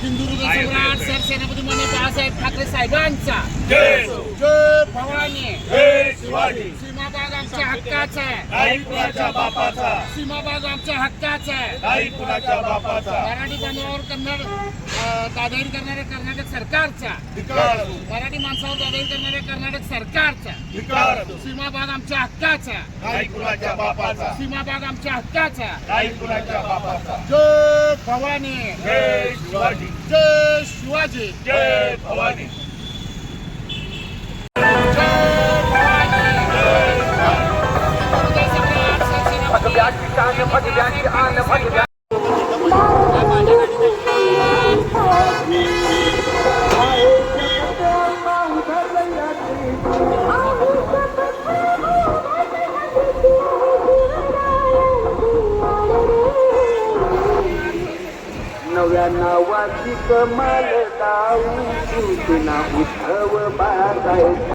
सिंधुदुर्ग सम्राट सरसेनापती मान्य बाळासाहेब ठाकरे साहेबांचा. जय. जय भवानी. आमच्या हक्काचा आहे. कुणाच्या बापाचा. सीमाबाग आमच्या हक्काचा आहे. कुणाच्या बापाचा. मराठी बांधवावर अं, दादागिरी करणाऱ्या कर्नाटक सरकारचा. मराठी माणसावर दादागिरी करणाऱ्या कर्नाटक सरकारचा. सीमाबाग आमच्या हक्काचा. कुणाच्या बापाचा. सीमाबाग आमच्या हक्काचा. कुणाच्या बापाचा. जय भवानी. जय शिवाजी. जय शिवाजी. जय भवानी. नव्या नावाची कमाल दाऊ तुना उद्धव बाळासाहेब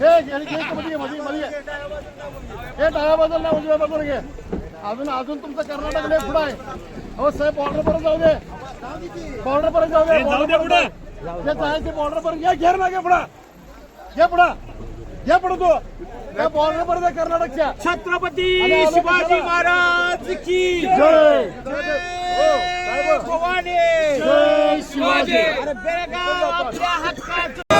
हे घे, घे, मध्ये घे, मध्ये घे. हे डाव्या बाजूला उजव्या बाजूला घे. अजून अजून तुमचं कर्नाटक लय पुढं आहे. हो साहेब बॉर्डर पर्यंत जाऊ दे. बॉर्डर पर्यंत जाऊ दे जाऊ दे पुढे. जे जायचे बॉर्डर पर्यंत घे घेर मागे पुढं. घे पुढं. घे पुढं तू. त्या बॉर्डर पर्यंत कर्नाटकच्या. छत्रपती शिवाजी? महाराज की जय. जय. भवानी. जय शिवाजी. अरे बेळगाव आपल्या हक्काचं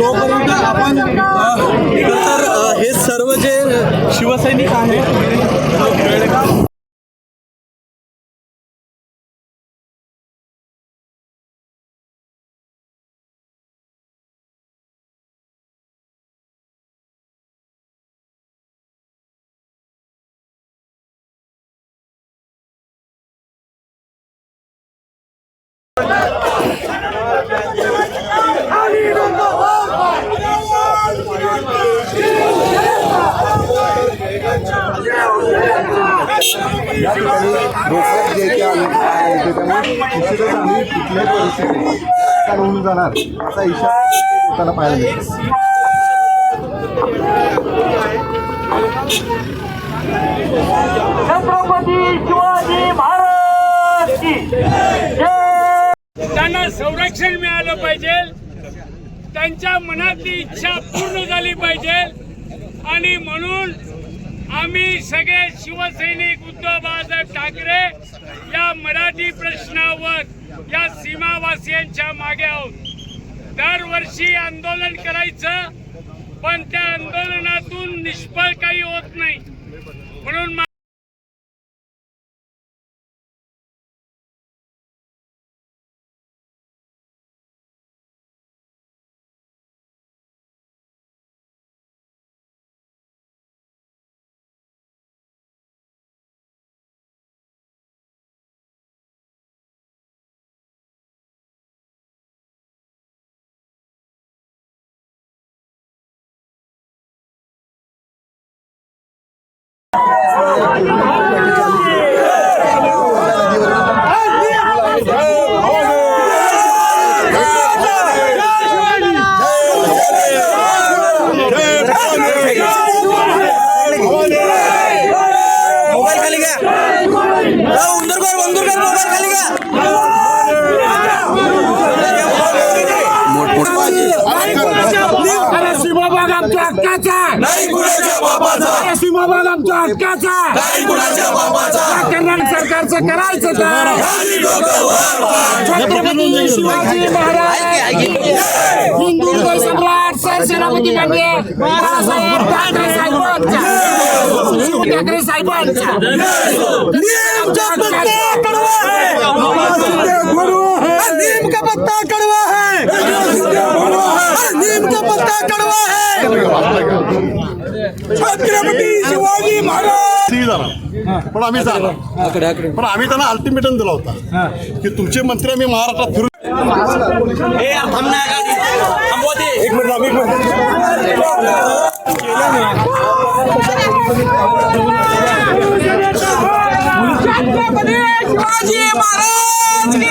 तोपर्यंत आपण तर हे सर्व जे शिवसैनिक आहेत या ठिकाणी रोखत जे काही आम्ही आहे त्यामुळे निश्चितच आम्ही कुठल्याही परिस्थितीत नुकसान होऊन जाणार. असा इशारा त्यांना पाहायला मिळतो छत्रपती शिवाजी महाराज की जय. त्यांना संरक्षण मिळालं पाहिजे. त्यांच्या मनातली इच्छा पूर्ण झाली पाहिजे. आणि म्हणून आम्ही सगळे शिवसैनिक उद्धव बाळासाहेब ठाकरे या मराठी प्रश्नावर या सीमावासियांच्या मागे आहोत. दरवर्षी आंदोलन करायचं पण त्या आंदोलनातून निष्फळ काही होत नाही. म्हणून मा- मोबाईल खाली घ्या उंदरकर उंदरकर मोबाईल खाली घ्या अरे सीमाबाग आमच्या हक्काचा नाही कुणाच्या बापाचा. अरे सीमाबाग आमच्या हक्काचा नाही कुणाच्या बापाचा. कर्नाटक सरकारचं करायचं काय खाली डोकं वर. छत्रपती शिवाजी महाराज. हिंदू सम्राट सरसेनापती मान्य बाळासाहेब ठाकरे साहेबांचा ठाकरे साहेबांचा नेमका प्रत्येक कडवा कड़वा है। छत्रपती शिवाजी महाराज। पण आम्ही पण आम्ही त्यांना अल्टिमेटम दिला होता की तुमचे मंत्री आम्ही महाराष्ट्रात फिरू. एक मिनिट थांब, एक मिनिट. छत्रपती शिवाजी महाराज की!